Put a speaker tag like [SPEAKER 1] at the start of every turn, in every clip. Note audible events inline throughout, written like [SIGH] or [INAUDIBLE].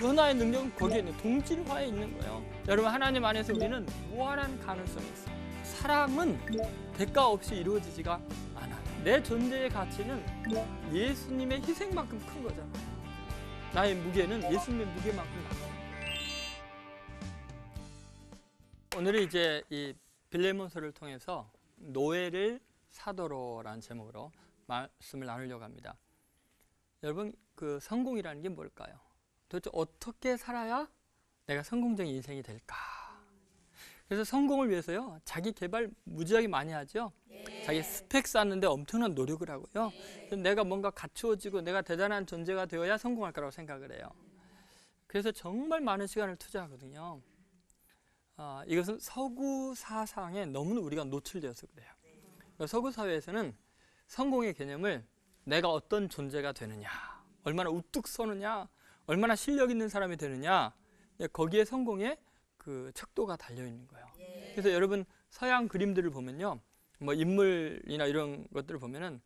[SPEAKER 1] 변화의 능력은 거기에 있는 동질화에 있는 거예요. 여러분 하나님 안에서 우리는 무한한 가능성이 있어요. 사랑은 대가 없이 이루어지지가 않아요. 내 존재의 가치는 예수님의 희생만큼 큰 거잖아요. 나의 무게는 예수님의 무게만큼 나아요. 오늘은 이제 이 빌레몬서를 통해서 노예를 사도로라는 제목으로 말씀을 나누려고 합니다. 여러분 그 성공이라는 게 뭘까요? 도대체 어떻게 살아야 내가 성공적인 인생이 될까? 그래서 성공을 위해서요 자기 개발 무지하게 많이 하죠. 네. 자기 스펙 쌓는데 엄청난 노력을 하고요. 네. 내가 뭔가 갖추어지고 내가 대단한 존재가 되어야 성공할 거라고 생각을 해요. 그래서 정말 많은 시간을 투자하거든요. 아, 이것은 서구 사상에 너무 우리가 노출되어서 그래요. 네. 서구 사회에서는 성공의 개념을 내가 어떤 존재가 되느냐, 얼마나 우뚝 서느냐, 얼마나 실력 있는 사람이 되느냐, 거기에 성공의 그 척도가 달려 있는 거예요. 예. 그래서 여러분 서양 그림들을 보면요, 뭐 인물이나 이런 것들을 보면은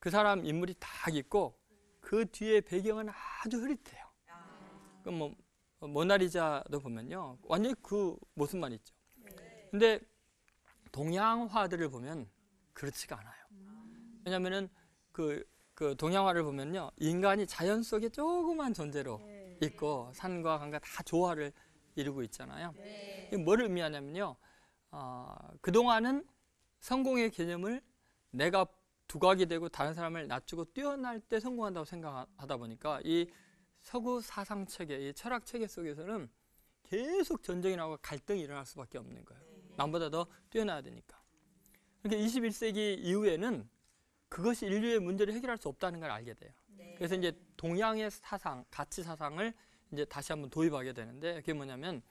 [SPEAKER 1] 그 사람 인물이 딱 있고 그 뒤에 배경은 아주 흐릿해요. 아. 그뭐 모나리자도 보면요, 완전히 그 모습만 있죠. 네. 근데 동양화들을 보면 그렇지가 않아요. 왜냐면은 그, 그 동양화를 보면요, 인간이 자연 속에 조그만 존재로 네. 있고 산과 강과 다 조화를 이루고 있잖아요. 네. 뭘 의미하냐면요. 어, 그동안은 성공의 개념을 내가 두각이 되고 다른 사람을 낮추고 뛰어날 때 성공한다고 생각하다 보니까 이 서구 사상 체계, 이 철학 체계 속에서는 계속 전쟁이 나고 갈등이 일어날 수밖에 없는 거예요. 네. 남보다 더 뛰어나야 되니까. 그러니까 21세기 이후에는 그것이 인류의 문제를 해결할 수 없다는 걸 알게 돼요. 네. 그래서 이제 동양의 사상, 가치 사상을 이제 다시 한번 도입하게 되는데 그게 뭐냐면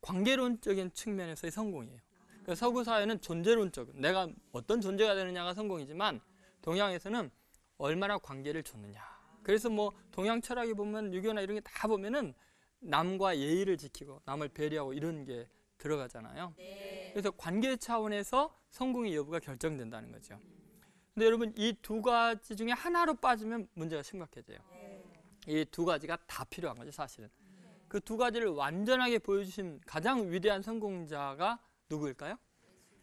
[SPEAKER 1] 관계론적인 측면에서의 성공이에요. 그러니까 서구 사회는 존재론적, 내가 어떤 존재가 되느냐가 성공이지만 동양에서는 얼마나 관계를 줬느냐. 그래서 뭐 동양 철학이 보면 유교나 이런 게 다 보면은 남과 예의를 지키고 남을 배려하고 이런 게 들어가잖아요. 네. 그래서 관계 차원에서 성공의 여부가 결정된다는 거죠. 근데 여러분 이 두 가지 중에 하나로 빠지면 문제가 심각해져요. 이 두 가지가 다 필요한 거죠, 사실은. 그 두 가지를 완전하게 보여주신 가장 위대한 성공자가 누구일까요?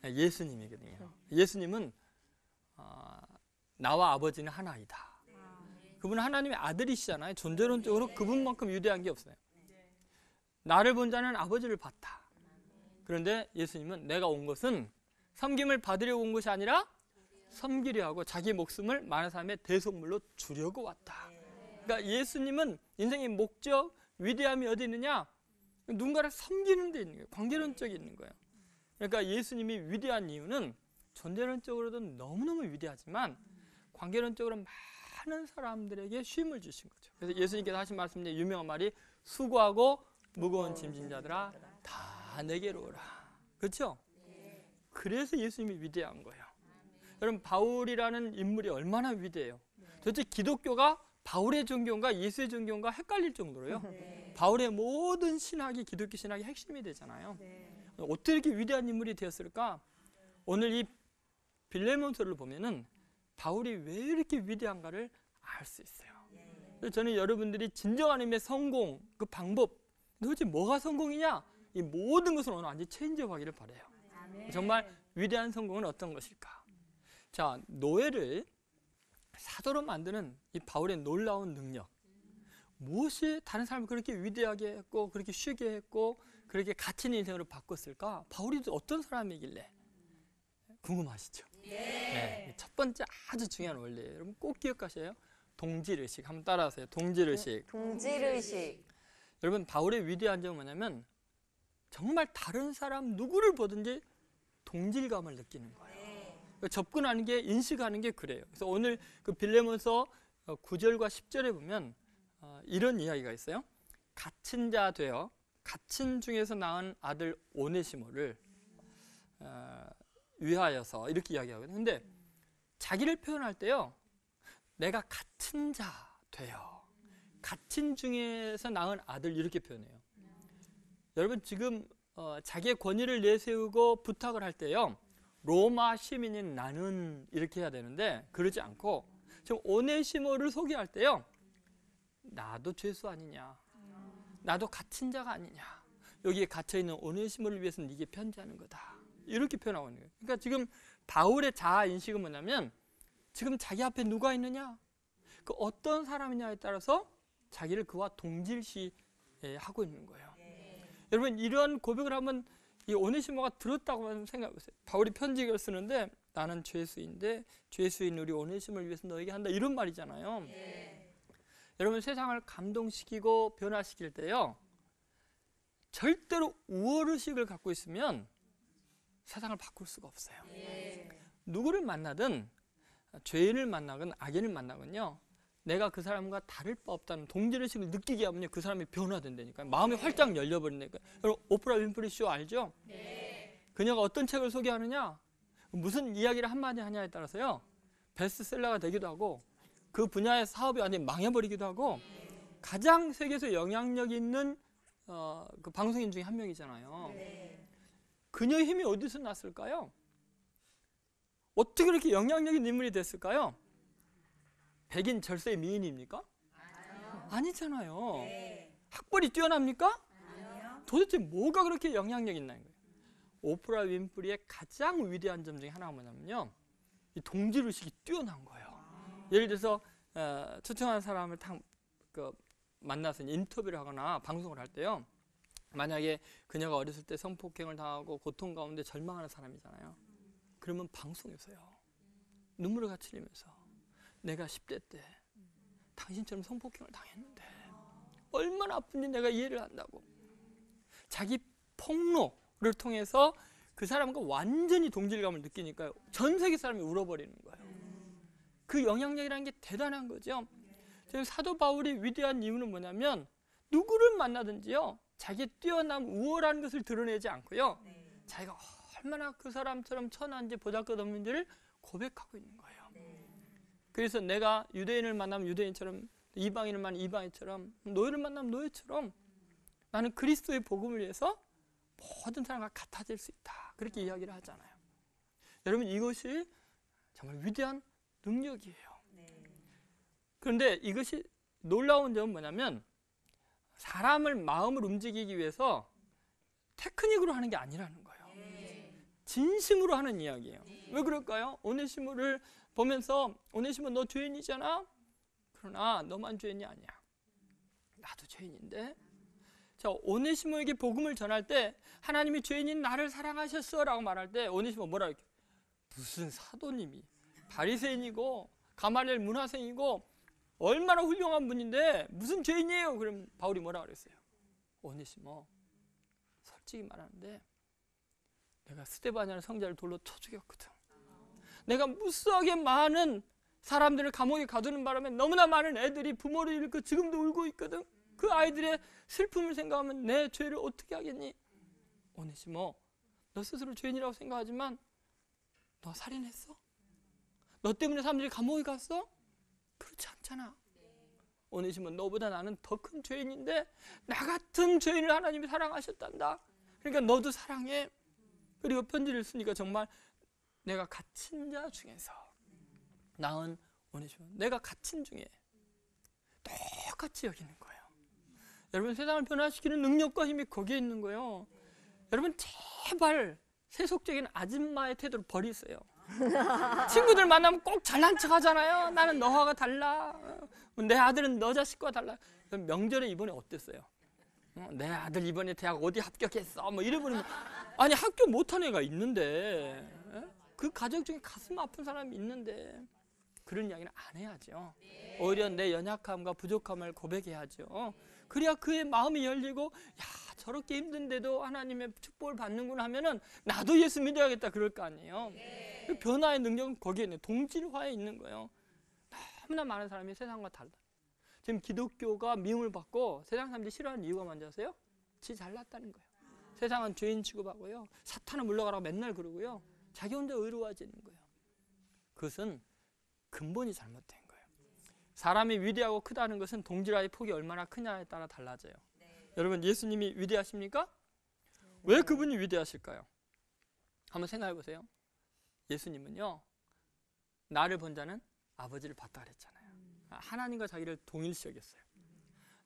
[SPEAKER 1] 네, 예수님이거든요. 예수님은 어, 나와 아버지는 하나이다. 그분은 하나님의 아들이시잖아요. 존재론적으로 그분만큼 위대한 게 없어요. 나를 본 자는 아버지를 봤다. 그런데 예수님은 내가 온 것은 섬김을 받으려고 온 것이 아니라 섬기려 하고 자기 목숨을 많은 사람의 대속물로 주려고 왔다. 그러니까 예수님은 인생의 목적, 위대함이 어디 있느냐? 누군가를 섬기는 데 있는 거예요. 관계론적이 있는 거예요. 그러니까 예수님이 위대한 이유는 존재론적으로도 너무너무 위대하지만 관계론적으로 많은 사람들에게 쉼을 주신 거죠. 그래서 예수님께서 하신 말씀 중에 유명한 말이 수고하고 무거운 짐진 자들아 다 내게로 오라. 그렇죠? 그래서 예수님이 위대한 거예요. 여러분 바울이라는 인물이 얼마나 위대해요. 도대체 기독교가 바울의 종교인가 예수의 종교인가 헷갈릴 정도로요. 네. 바울의 모든 신학이 기독교 신학의 핵심이 되잖아요. 네. 어떻게 위대한 인물이 되었을까? 오늘 이 빌레몬서를 보면은 바울이 왜 이렇게 위대한가를 알 수 있어요. 네. 저는 여러분들이 진정한 의미의 성공 그 방법 도대체 뭐가 성공이냐? 이 모든 것을 오늘 완전 체인지하기를 바래요. 정말 위대한 성공은 어떤 것일까? 자 노예를 사도로 만드는 이 바울의 놀라운 능력. 무엇이 다른 사람을 그렇게 위대하게 했고 그렇게 쉬게 했고 그렇게 갇힌 인생으로 바꿨을까? 바울이 어떤 사람이길래 궁금하시죠? 예. 네, 첫 번째 아주 중요한 원리예요. 여러분 꼭 기억하셔요. 동질의식 한번 따라하세요. 동질의식.
[SPEAKER 2] 동질의식.
[SPEAKER 1] 여러분 바울의 위대한 점은 뭐냐면 정말 다른 사람 누구를 보든지 동질감을 느끼는 거예요. 접근하는 게 인식하는 게 그래요. 그래서 오늘 그 빌레몬서 9절과 어, 10절에 보면 어, 이런 이야기가 있어요. 갇힌 자 되어 갇힌 중에서 낳은 아들 오네시모를 어, 위하여서 이렇게 이야기하거든요. 근데 자기를 표현할 때요. 내가 갇힌 자 되어 갇힌 중에서 낳은 아들 이렇게 표현해요. 여러분 지금 자기의 권위를 내세우고 부탁을 할 때요. 로마 시민인 나는 이렇게 해야 되는데 그러지 않고 지금 오네시모를 소개할 때요. 나도 죄수 아니냐. 나도 갇힌 자가 아니냐. 여기에 갇혀 있는 오네시모를 위해서 네게 편지하는 거다. 이렇게 표현하고 있는 거예요. 그러니까 지금 바울의 자아 인식은 뭐냐면 지금 자기 앞에 누가 있느냐? 그 어떤 사람이냐에 따라서 자기를 그와 동질시 하고 있는 거예요. 여러분 이런 고백을 하면 이 오네시모가 들었다고 생각해 보세요. 바울이 편지를 쓰는데 나는 죄수인데 죄수인 우리 오네시모를 위해서 너에게 한다 이런 말이잖아요. 여러분 세상을 감동시키고 변화시킬 때요. 절대로 우월의식을 갖고 있으면 세상을 바꿀 수가 없어요. 누구를 만나든 죄인을 만나건 악인을 만나건요. 내가 그 사람과 다를 바 없다는 동질의식을 느끼게 하면요. 그 사람이 변화된다니까요. 마음이 활짝 열려버린다니까요. 여러분 오프라 윈프리 쇼 알죠? 그녀가 어떤 책을 소개하느냐 무슨 이야기를 한마디 하냐에 따라서요. 베스트셀러가 되기도 하고 그 분야의 사업이 완전히 망해버리기도 하고 가장 세계에서 영향력 있는 어, 그 방송인 중에 한 명이잖아요. 그녀의 힘이 어디서 났을까요? 어떻게 그렇게 영향력 있는 인물이 됐을까요? 백인 절세 미인입니까? 아니잖아요. 학벌이 뛰어납니까? 도대체 뭐가 그렇게 영향력 있나는 거예요. 오프라 윈프리의 가장 위대한 점 중에 하나가 뭐냐면요. 이 동질의식이 뛰어난 거예요. 예를 들어서 어, 초청한 사람을 탁 그, 만나서 인터뷰를 하거나 방송을 할 때요. 만약에 그녀가 어렸을 때 성폭행을 당하고 고통 가운데 절망하는 사람이잖아요. 그러면 방송에서요. 눈물을 같이 흘리면서 내가 10대 때 당신처럼 성폭행을 당했는데 얼마나 아픈지 내가 이해를 한다고. 자기 폭로를 통해서 그 사람과 완전히 동질감을 느끼니까요. 전 세계 사람이 울어버리는 거예요. 그 영향력이라는 게 대단한 거죠. 지금 사도 바울이 위대한 이유는 뭐냐면 누구를 만나든지요. 자기 뛰어남 우월한 것을 드러내지 않고요. 자기가 얼마나 그 사람처럼 천한지 보잘것없는지를 고백하고 있는 거예요. 그래서 내가 유대인을 만나면 유대인처럼 이방인을 만나면 이방인처럼 노예를 만나면 노예처럼 나는 그리스도의 복음을 위해서 모든 사람과 같아질 수 있다. 그렇게 이야기를 하잖아요. 여러분 이것이 정말 위대한 능력이에요. 그런데 이것이 놀라운 점은 뭐냐면 사람을 마음을 움직이기 위해서 테크닉으로 하는 게 아니라는 거예요. 진심으로 하는 이야기예요. 왜 그럴까요? 오네시모를 보면서 오네시모 너 죄인이잖아. 그러나 너만 죄인이 아니야. 나도 죄인인데. 자, 오네시모에게 복음을 전할 때 하나님이 죄인인 나를 사랑하셨어라고 말할 때 오네시모 뭐라 그래? 무슨 사도님이 바리새인이고 가마렐 문화생이고 얼마나 훌륭한 분인데 무슨 죄인이에요? 그럼 바울이 뭐라 그랬어요? 오네시모 솔직히 말하는데 내가 스테바냐는 성자를 돌로 쳐 죽였거든. 내가 무수하게 많은 사람들을 감옥에 가두는 바람에 너무나 많은 애들이 부모를 잃고 지금도 울고 있거든. 그 아이들의 슬픔을 생각하면 내 죄를 어떻게 하겠니? 오네시모, 너 스스로 죄인이라고 생각하지만 너 살인했어? 너 때문에 사람들이 감옥에 갔어? 그렇지 않잖아. 오네시모 너보다 나는 더 큰 죄인인데 나 같은 죄인을 하나님이 사랑하셨단다. 그러니까 너도 사랑해. 그리고 편지를 쓰니까 정말 내가 갇힌 자 중에서 나은 오네시모 내가 갇힌 중에 똑같이 여기는 거예요. 여러분 세상을 변화시키는 능력과 힘이 거기에 있는 거예요. 여러분 제발 세속적인 아줌마의 태도를 버리세요. [LAUGHS] 친구들 만나면 꼭 잘난 척 하잖아요. 나는 너와가 달라. 내 아들은 너 자식과 달라. 명절에 이번에 어땠어요? 어, 내 아들 이번에 대학 어디 합격했어? 뭐 이래버리면 아니 합격 못한 애가 있는데 에? 그 가족 중에 가슴 아픈 사람이 있는데 그런 이야기는 안 해야죠. 오히려 내 연약함과 부족함을 고백해야죠. 그래야 그의 마음이 열리고 야 저렇게 힘든데도 하나님의 축복을 받는구나 하면은 나도 예수 믿어야겠다 그럴 거 아니에요. 그 변화의 능력은 거기에 있는 동질화에 있는 거예요. 너무나 많은 사람이 세상과 달라. 지금 기독교가 미움을 받고 세상 사람들이 싫어하는 이유가 뭔지 아세요? 지 잘났다는 거예요. 세상은 죄인 취급하고요. 사탄은 물러가라고 맨날 그러고요. 자기 혼자 의로워지는 거예요. 그것은 근본이 잘못된 거예요. 사람이 위대하고 크다는 것은 동질화의 폭이 얼마나 크냐에 따라 달라져요. 여러분 예수님이 위대하십니까? 왜 그분이 위대하실까요? 한번 생각해 보세요. 예수님은요. 나를 본 자는 아버지를 봤다 그랬잖아요. 하나님과 자기를 동일시 여겼어요.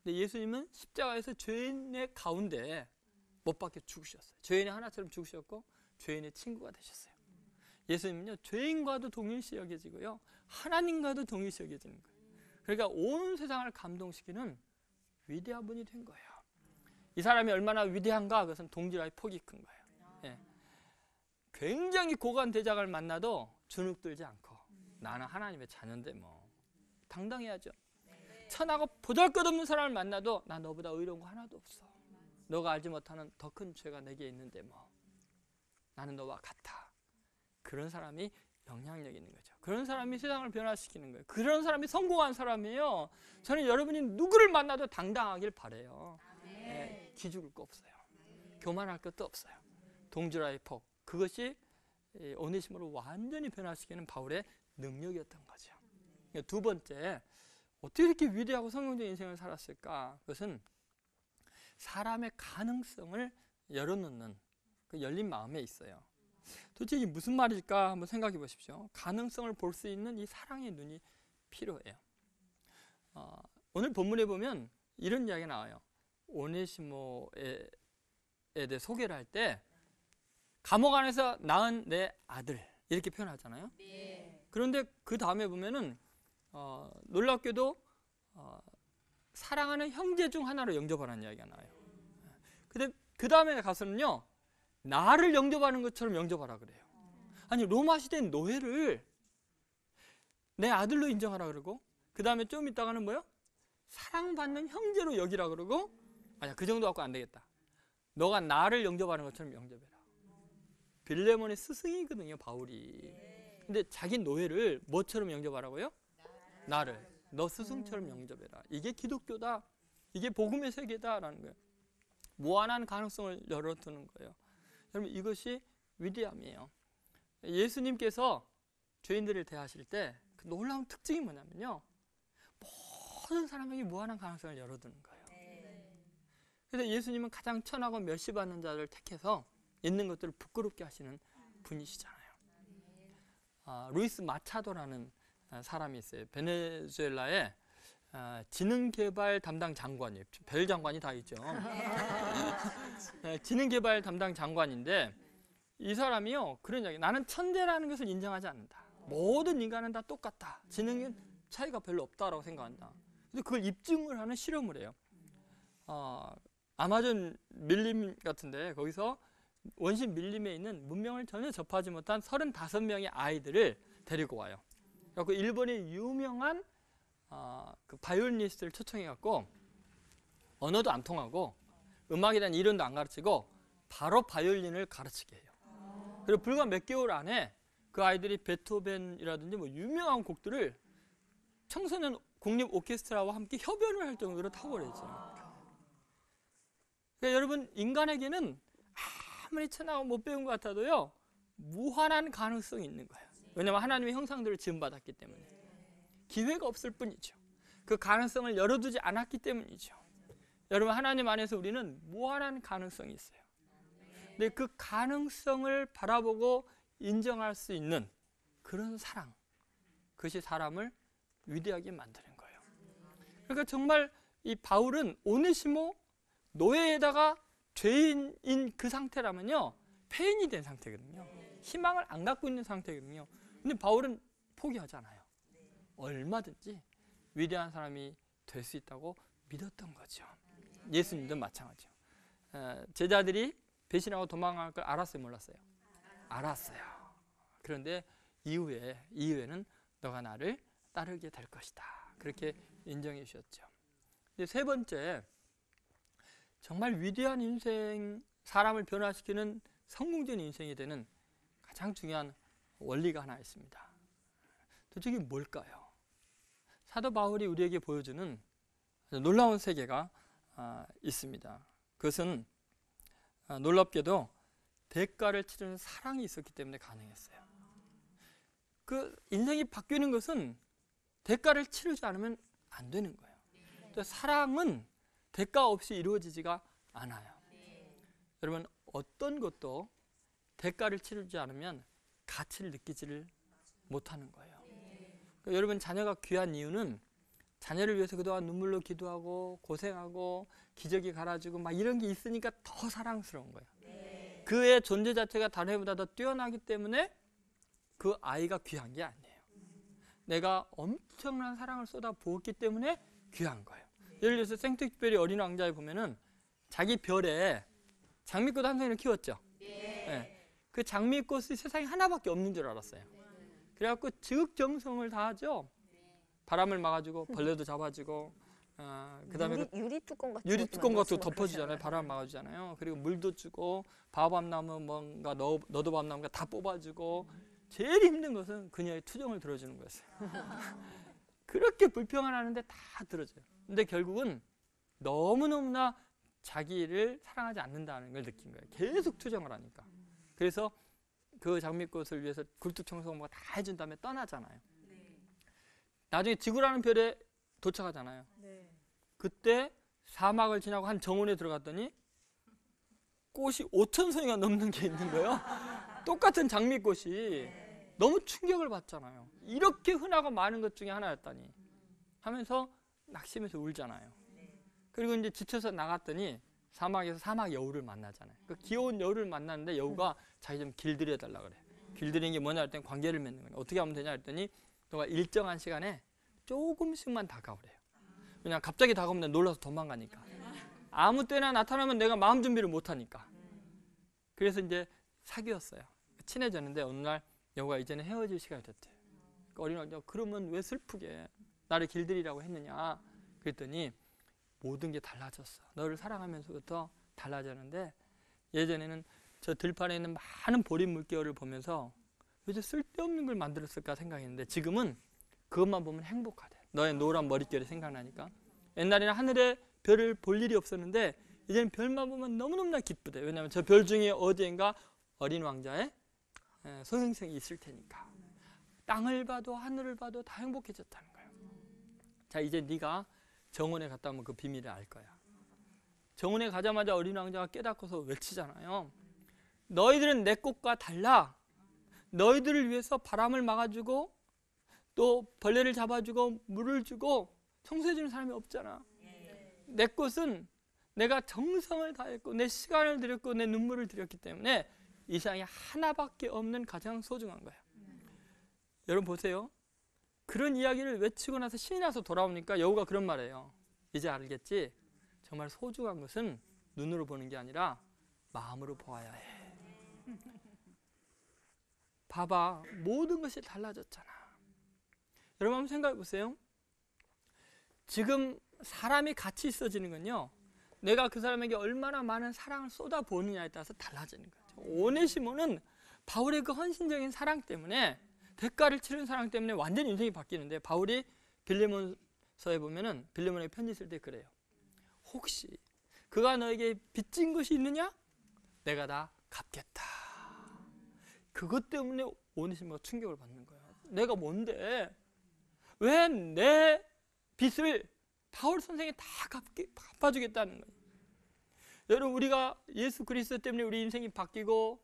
[SPEAKER 1] 근데 예수님은 십자가에서 죄인의 가운데 못 박혀 죽으셨어요. 죄인의 하나처럼 죽으셨고 죄인의 친구가 되셨어요. 예수님은요 죄인과도 동일시 여겨지고요 하나님과도 동일시 여겨지는 거예요. 그러니까 온 세상을 감동시키는 위대한 분이 된 거예요. 이 사람이 얼마나 위대한가 그것은 동질아의 폭이 큰 거예요. 예. 굉장히 고관 대작을 만나도 주눅들지 않고 나는 하나님의 자녀인데 뭐 당당해야죠. 천하고 보잘것없는 사람을 만나도 나 너보다 의로운 거 하나도 없어. 너가 알지 못하는 더 큰 죄가 내게 있는데 뭐 나는 너와 같아. 그런 사람이 영향력 있는 거죠. 그런 사람이 세상을 변화시키는 거예요. 그런 사람이 성공한 사람이에요. 저는 여러분이 누구를 만나도 당당하길 바래요. 예, 기죽을 거 없어요. 교만할 것도 없어요. 동주라의 폭 그것이 이 오네시모를 완전히 변화시키는 바울의 능력이었던 거죠. 두 번째 어떻게 이렇게 위대하고 성공적인 인생을 살았을까? 그것은 사람의 가능성을 열어놓는 그 열린 마음에 있어요. 도대체 이게 무슨 말일까 한번 생각해 보십시오. 가능성을 볼 수 있는 이 사랑의 눈이 필요해요. 어, 오늘 본문에 보면 이런 이야기 나와요. 오네시모에 대해 소개를 할 때 감옥 안에서 낳은 내 아들 이렇게 표현하잖아요. 그런데 그 다음에 보면은 어, 놀랍게도 어, 사랑하는 형제 중 하나로 영접하는 이야기가 나와요. 근데 그 다음에 가서는요 나를 영접하는 것처럼 영접하라 그래요. 아니 로마 시대는 노예를 내 아들로 인정하라 그러고 그 다음에 좀 있다가는 뭐요? 사랑받는 형제로 여기라 그러고 아니야 그 정도 갖고 안 되겠다. 너가 나를 영접하는 것처럼 영접해라. 빌레몬의 스승이거든요 바울이. 근데 자기 노예를 뭐처럼 영접하라고요? 나를 너 스승처럼 영접해라. 이게 기독교다. 이게 복음의 세계다라는 거예요. 무한한 가능성을 열어두는 거예요. 여러분 이것이 위대함이에요. 예수님께서 죄인들을 대하실 때 그 놀라운 특징이 뭐냐면요. 모든 사람에게 무한한 가능성을 열어두는 거예요. 그래서 예수님은 가장 천하고 멸시받는 자를 택해서 있는 것들을 부끄럽게 하시는 분이시잖아요. 아, 루이스 마차도라는 사람이 있어요. 베네수엘라의 아, 지능개발 담당 장관이에요. 별 장관이 다 있죠. [LAUGHS] 네, 지능개발 담당 장관인데 이 사람이요 그런 이야기. 나는 천재라는 것을 인정하지 않는다. 모든 인간은 다 똑같다. 지능은 차이가 별로 없다라고 생각한다. 근데 그걸 입증을 하는 실험을 해요. 어, 아마존 밀림 같은데 거기서 원신 밀림에 있는 문명을 전혀 접하지 못한 35명의 아이들을 데리고 와요. 그래서 일본의 유명한 어, 그 바이올리니스트를 초청해 갖고 언어도 안 통하고 음악에 대한 이론도 안 가르치고 바로 바이올린을 가르치게 해요. 그리고 불과 몇 개월 안에 그 아이들이 베토벤이라든지 뭐 유명한 곡들을 청소년 국립 오케스트라와 함께 협연을 할 정도로 탁월해져. 그러니까 여러분 인간에게는 아무리 천하고 못 배운 것 같아도요 무한한 가능성이 있는 거예요. 왜냐하면 하나님의 형상들을 지음받았기 때문에 기회가 없을 뿐이죠. 그 가능성을 열어두지 않았기 때문이죠. 여러분 하나님 안에서 우리는 무한한 가능성이 있어요. 근데 그 가능성을 바라보고 인정할 수 있는 그런 사랑, 그것이 사람을 위대하게 만드는 거예요. 그러니까 정말 이 바울은 오네시모 노예에다가 죄인인 그 상태라면요 폐인이 된 상태거든요. 희망을 안 갖고 있는 상태거든요. 근데 바울은 포기하잖아요. 얼마든지 위대한 사람이 될 수 있다고 믿었던 거죠. 예수님도 마찬가지죠. 제자들이 배신하고 도망갈 걸 알았어요, 몰랐어요? 알았어요. 그런데 이후에 이후에는 너가 나를 따르게 될 것이다. 그렇게 인정해 주셨죠. 세 번째 정말 위대한 인생 사람을 변화시키는 성공적인 인생이 되는 가장 중요한 원리가 하나 있습니다. 도대체 뭘까요? 사도 바울이 우리에게 보여주는 놀라운 세계가 있습니다. 그것은 놀랍게도 대가를 치르는 사랑이 있었기 때문에 가능했어요. 그 인생이 바뀌는 것은 대가를 치르지 않으면 안 되는 거예요. 또 사랑은 대가 없이 이루어지지가 않아요. 여러분 어떤 것도 대가를 치르지 않으면 가치를 느끼지를 못하는 거예요. 그러니까 여러분 자녀가 귀한 이유는 자녀를 위해서 그동안 눈물로 기도하고 고생하고 기저귀 갈아주고 막 이런 게 있으니까 더 사랑스러운 거예요. 그의 존재 자체가 다른 애보다 더 뛰어나기 때문에 그 아이가 귀한 게 아니에요. 내가 엄청난 사랑을 쏟아 부었기 때문에 귀한 거예요. 예를 들어서 생트익별이 어린 왕자에 보면은 자기 별에 장미꽃 한 송이를 키웠죠. 예. 그 장미꽃이 세상에 하나밖에 없는 줄 알았어요. 그래갖고 즉정성을 다하죠. 바람을 막아주고 벌레도 잡아주고 어, 그다음에
[SPEAKER 2] 유리,
[SPEAKER 1] 그
[SPEAKER 2] 유리 뚜껑 같은
[SPEAKER 1] 유리
[SPEAKER 2] 것도
[SPEAKER 1] 뚜껑 같은 거 덮어주잖아요. 바람 막아주잖아요. 그리고 물도 주고 바밤나무 뭔가 너, 너도 밤나무가 다 뽑아주고 제일 힘든 것은 그녀의 투정을 들어주는 거였어요. [LAUGHS] 그렇게 불평을 하는데 다 들어줘요. 근데 결국은 너무너무나 자기를 사랑하지 않는다는 걸 느낀 거예요. 계속 투정을 하니까. 그래서 그 장미꽃을 위해서 굴뚝청소하고 뭐다 해준 다음에 떠나잖아요. 나중에 지구라는 별에 도착하잖아요. 그때 사막을 지나고 한 정원에 들어갔더니 꽃이 5천 송이가 넘는 게 있는 거예요. [LAUGHS] 똑같은 장미꽃이 너무 충격을 받잖아요. 이렇게 흔하고 많은 것 중에 하나였다니 하면서 낙심해서 울잖아요. 그리고 이제 지쳐서 나갔더니 사막에서 사막 여우를 만나잖아요. 그 귀여운 여우를 만났는데 여우가 자기 좀 길들여 달라 그래. 길들이는 게 뭐냐 했더니 관계를 맺는 거예요. 어떻게 하면 되냐 했더니 너가 일정한 시간에 조금씩만 다가오래요. 그냥 갑자기 다가오면 놀라서 도망가니까. 아무 때나 나타나면 내가 마음 준비를 못 하니까. 그래서 이제 사귀었어요. 친해졌는데 어느 날 여우가 이제는 헤어질 시간이 됐대요. 그러니까 어린 왕자가 그러면 왜 슬프게 나를 길들이라고 했느냐 그랬더니 모든 게 달라졌어. 너를 사랑하면서부터 달라졌는데 예전에는 저 들판에 있는 많은 보린 물개를 보면서 왜저 쓸데없는 걸 만들었을까 생각했는데 지금은 그것만 보면 행복하대. 너의 노란 머릿결이 생각나니까. 옛날에는 하늘에 별을 볼 일이 없었는데 이제는 별만 보면 너무너무나 기쁘대. 왜냐하면 저 별 중에 어디인가 어린 왕자의 에, 소행성이 있을 테니까. 땅을 봐도 하늘을 봐도 다 행복해졌다는 거예요. 자 이제 네가 정원에 갔다 오면 그 비밀을 알 거야. 정원에 가자마자 어린 왕자가 깨닫고서 외치잖아요. 너희들은 내 꽃과 달라. 너희들을 위해서 바람을 막아주고 또 벌레를 잡아주고 물을 주고 청소해주는 사람이 없잖아. 내 꽃은 내가 정성을 다했고 내 시간을 들였고 내 눈물을 들였기 때문에 이 세상에 하나밖에 없는 가장 소중한 거야. 여러분 보세요. 그런 이야기를 외치고 나서 신이 나서 돌아오니까 여우가 그런 말이에요. 이제 알겠지? 정말 소중한 것은 눈으로 보는 게 아니라 마음으로 보아야 해. [LAUGHS] 봐봐. 모든 것이 달라졌잖아. 여러분 한번 생각해 보세요. 지금 사람이 같이 있어지는 건요. 내가 그 사람에게 얼마나 많은 사랑을 쏟아부느냐에 따라서 달라지는 거죠. 오네시모는 바울의 그 헌신적인 사랑 때문에 대가를 치른 사랑 때문에 완전 인생이 바뀌는데 바울이 빌레몬서에 보면은 빌레몬에게 편지 쓸 때 그래요. 혹시 그가 너에게 빚진 것이 있느냐? 내가 다 갚겠다. 그것 때문에 오네시모가 충격을 받는 거야. 내가 뭔데? 왜 내 빚을 바울 선생이 다 갚게, 갚아주겠다는 거예요. 여러분 우리가 예수 그리스도 때문에 우리 인생이 바뀌고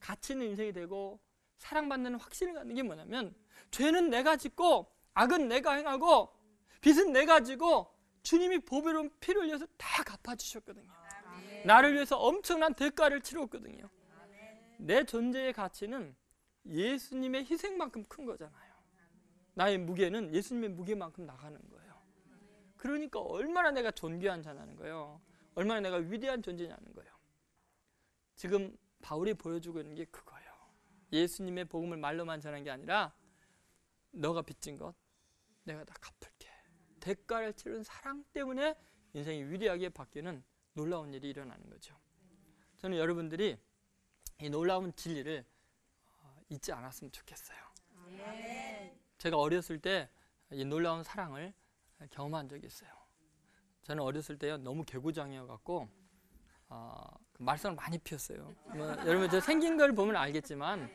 [SPEAKER 1] 가치 있는 인생이 되고 사랑받는 확신을 갖는 게 뭐냐면 죄는 내가 짓고 악은 내가 행하고 빚은 내가 지고 주님이 보배로운 피를 흘려서 다 갚아주셨거든요. 나를 위해서 엄청난 대가를 치렀거든요. 내 존재의 가치는 예수님의 희생만큼 큰 거잖아요. 나의 무게는 예수님의 무게만큼 나가는 거예요. 그러니까 얼마나 내가 존귀한 자냐는 거예요. 얼마나 내가 위대한 존재냐는 거예요. 지금 바울이 보여주고 있는 게 그거예요. 예수님의 복음을 말로만 전한 게 아니라 너가 빚진 것 내가 다 갚을게. 대가를 치른 사랑 때문에 인생이 위대하게 바뀌는 놀라운 일이 일어나는 거죠. 저는 여러분들이 이 놀라운 진리를 어, 잊지 않았으면 좋겠어요. 제가 어렸을 때 이 놀라운 사랑을 경험한 적이 있어요. 저는 어렸을 때요 너무 개구장이어 갖고 어, 말썽을 많이 피웠어요. 뭐, 여러분 저 생긴 걸 보면 알겠지만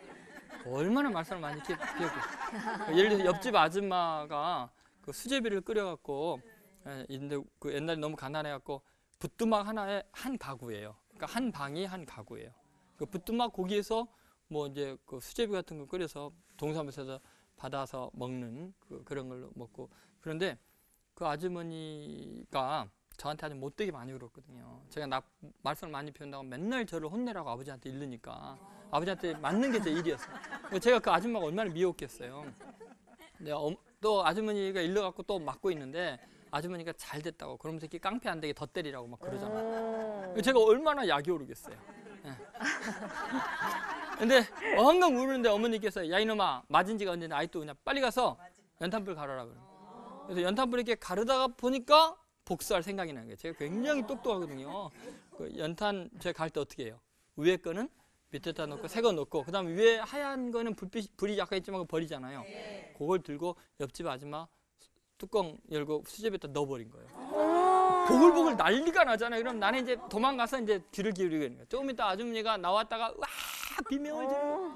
[SPEAKER 1] 얼마나 말썽을 많이 피- 피웠고 예를 들어 옆집 아줌마가 그 수제비를 끓여갖고 예, 근데 그 옛날에 너무 가난해갖고 부뚜막 하나에 한 가구예요. 그러니까 한 방이 한 가구예요. 그 부뚜막 고기에서 뭐 이제 그 수제비 같은 거 끓여서 동사무소에서 받아서 먹는 그 그런 걸로 먹고 그런데 그 아주머니가 저한테 아주 못되게 많이 그랬거든요. 제가 나 말썽을 많이 피운다고 맨날 저를 혼내라고 아버지한테 이르니까 아버지한테 맞는 게 제 일이었어요. 제가 그 아줌마가 얼마나 미웠겠어요. 근데 엄- 또 아주머니가 일러갖고 또 맞고 있는데 아주머니가 잘 됐다고 그러면서 이렇게 깡패 안 되게 더 때리라고 막 그러잖아요.
[SPEAKER 2] 오.
[SPEAKER 1] 제가 얼마나 약이 오르겠어요. 예. [LAUGHS] 근데 엉엉 우는데 어머니께서 야 이놈아 맞은 지가 언제냐 아직도 그냥 빨리 가서 연탄불 가르라 그래요. 그래서 연탄불 이렇게 가르다가 보니까 복수할 생각이 나는 거예요. 제가 굉장히 똑똑하거든요. 그 연탄 제가 갈 때 어떻게 해요? 위에 거는 밑에다 놓고 새 거 놓고 그다음 에 위에 하얀 거는 불빛 불이 약간 있지만 그거 버리잖아요. 그걸 들고 옆집 아줌마 뚜껑 열고 수제비에다 넣어버린 거예요. 보글보글 난리가 나잖아요. 그럼 나는 이제 도망가서 이제 귀를 기울이고 있는 거예요. 조금 이따 아줌마가 나왔다가 와 비명을 지르고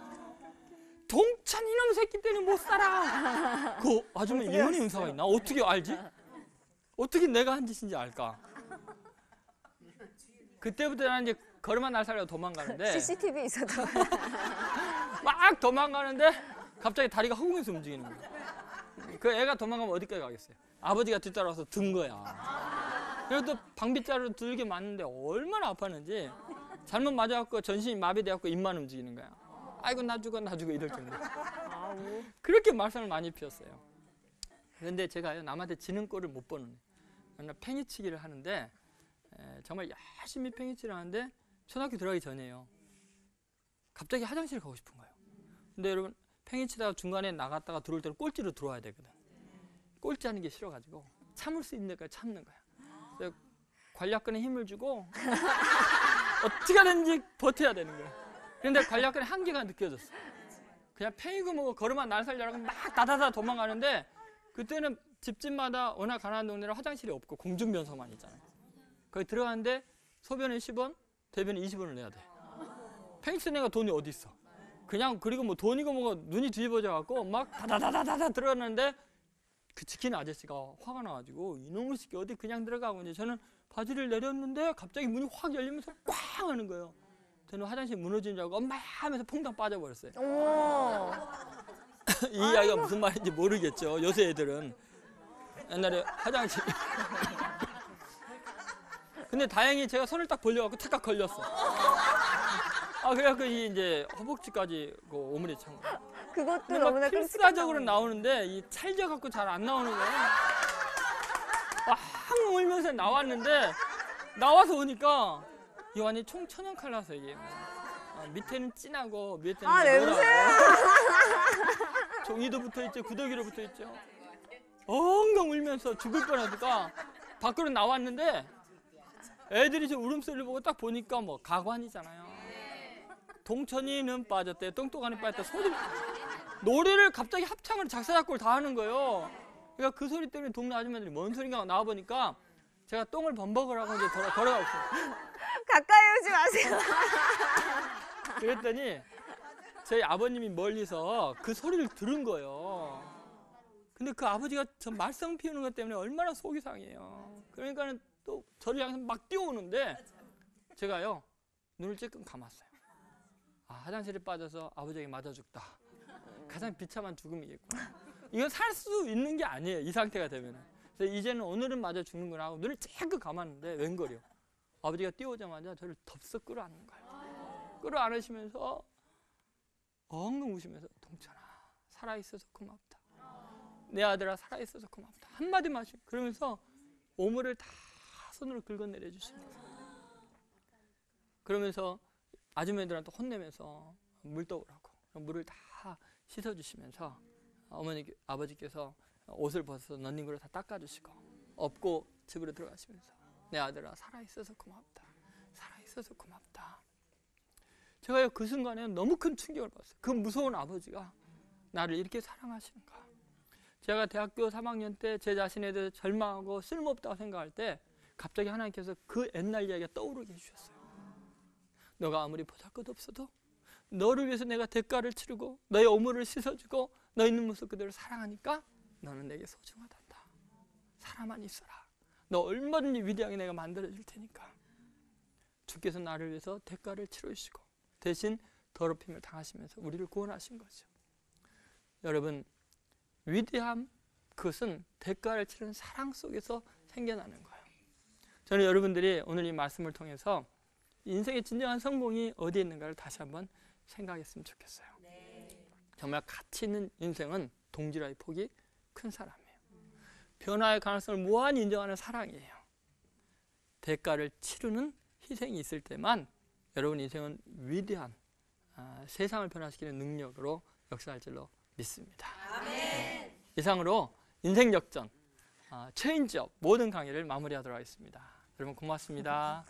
[SPEAKER 1] 동찬 이놈 새끼 때문에 못 살아. 그 아줌마 예언의 은사가 있나? 어떻게 알지? 어떻게 내가 한 짓인지 알까? 그때부터 나는 이제 걸음만 날 살려 도망가는데
[SPEAKER 2] CCTV 있어도 [LAUGHS]
[SPEAKER 1] 막 도망가는데 갑자기 다리가 허공에서 움직이는 거야. 그 애가 도망가면 어디까지 가겠어요? 아버지가 뒤따라와서 든 거야. 그래도 방빗자루 들게 맞는데 얼마나 아팠는지 잘못 맞아갖고 전신이 마비돼갖고 입만 움직이는 거야. 아이고 나 죽어 나 죽어 이럴 정도. 그렇게 말썽을 많이 피웠어요. 그런데 제가요 남한테 지는 꼴을 못 보는 맨날 팽이치기를 하는데 에, 정말 열심히 팽이치기를 하는데 초등학교 들어가기 전이에요. 갑자기 화장실 가고 싶은 거예요. 근데 여러분 팽이치다가 중간에 나갔다가 들어올 때는 꼴찌로 들어와야 되거든. 꼴찌 하는 게 싫어가지고 참을 수 있는 데까지 참는 거야. 관략근에 힘을 주고 [LAUGHS] 어떻게 하든지 버텨야 되는 거야. 그런데 관략근에 한계가 느껴졌어. 그냥 팽이고 뭐고 걸으면 날 살려고 막 다다다 도망가는데 그때는 집집마다 워낙 가난한 동네라 화장실이 없고 공중변소만 있잖아요. 거기 들어가는데 소변은 10원, 대변은 20원을 내야 돼. 팽이치 내가 돈이 어디 있어? 그냥 그리고 뭐 돈이고 뭐고 눈이 뒤집어져 갖고 막 다다다다다다 들어갔는데 그 지키는 아저씨가 화가 나가지고 이놈의 새끼 어디 그냥 들어가고 이제 저는 바지를 내렸는데 갑자기 문이 확 열리면서 꽝 하는 거예요. 저는 화장실 무너진 줄 알고 엄마 하면서 퐁당 빠져버렸어요. [LAUGHS] 이 이야기가 무슨 말인지 모르겠죠. 요새 애들은 옛날에 화장실. [LAUGHS] 근데 다행히 제가 손을 딱 벌려갖고 탁탁 걸렸어. 아 그래갖고 이 이제 허벅지까지 그 오므리 찬 거.
[SPEAKER 2] 그것도 너무나
[SPEAKER 1] 필사적으로. 나오는데 이 찰져 갖고 잘 안 나오는 거예요. 막 울면서 나왔는데 나와서 오니까 이 완전 총 천연 칼라서 이게 아, 밑에는 진하고 밑에는
[SPEAKER 2] 아, 냄새!
[SPEAKER 1] 종이도 붙어 있죠 구더기로 붙어 있죠. 엉엉 울면서 죽을 뻔하다가 밖으로 나왔는데 애들이 저 울음소리를 보고 딱 보니까 뭐 가관이잖아요. 동천이는 빠졌대, 똥똥하니 빠졌대 소리 노래를 갑자기 합창을 작사 작곡을 다 하는 거예요. 그러니까 그 소리 때문에 동네 아줌마들이 뭔 소리인가 나와 보니까 제가 똥을 범벅을 하고 이제 걸어, 걸어가고 있어요.
[SPEAKER 2] 가까이 오지 마세요.
[SPEAKER 1] 그랬더니 저희 아버님이 멀리서 그 소리를 들은 거예요. 근데 그 아버지가 저 말썽 피우는 것 때문에 얼마나 속이 상해요. 그러니까는 또 저를 향해서 막 뛰어오는데 제가요 눈을 찔끔 감았어요. 아 화장실에 빠져서 아버지에게 맞아 죽다. 가장 비참한 죽음이겠구나. 이건 살 수 있는 게 아니에요. 이 상태가 되면은. 그래서 이제는 오늘은 맞아 죽는구나 하고 눈을 찔끔 감았는데 웬걸요. 아버지가 뛰어오자마자 저를 덥석 끌어안는 거예요. 끌어안으시면서 엉엉 우시면서 동천아 살아있어서 고맙다. 내 아들아 살아있어서 고맙다. 한마디만 하시고 그러면서 오물을 다 손으로 긁어내려 주십니다. 그러면서 아줌마들한테 혼내면서 물 떠오라고 물을 다 씻어주시면서 어머니 아버지께서 옷을 벗어서 런닝구를 다 닦아주시고 업고 집으로 들어가시면서 내 아들아 살아있어서 고맙다. 살아있어서 고맙다. 제가요 그 순간에 너무 큰 충격을 받았어요. 그 무서운 아버지가 나를 이렇게 사랑하시는가. 제가 대학교 3학년 때 제 자신에 대해서 절망하고 쓸모없다고 생각할 때 갑자기 하나님께서 그 옛날 이야기가 떠오르게 해주셨어요. 너가 아무리 보잘 것 없어도 너를 위해서 내가 대가를 치르고 너의 오물을 씻어주고 너 있는 모습 그대로 사랑하니까 너는 내게 소중하단다. 살아만 있어라. 너 얼마든지 위대하게 내가 만들어줄 테니까. 주께서 나를 위해서 대가를 치르시고 대신 더럽힘을 당하시면서 우리를 구원하신 거죠. 여러분 위대함 그것은 대가를 치르는 사랑 속에서 생겨나는 거예요. 저는 여러분들이 오늘 이 말씀을 통해서 인생의 진정한 성공이 어디에 있는가를 다시 한번 생각했으면 좋겠어요. 정말 가치 있는 인생은 동질화의 폭이 큰 사람이에요. 변화의 가능성을 무한히 인정하는 사랑이에요. 대가를 치르는 희생이 있을 때만 여러분 인생은 위대한 아, 세상을 변화시키는 능력으로 역사할 줄로 믿습니다. 네. 이상으로 인생 역전, 아, 체인지업 모든 강의를 마무리하도록 하겠습니다. 여러분 고맙습니다.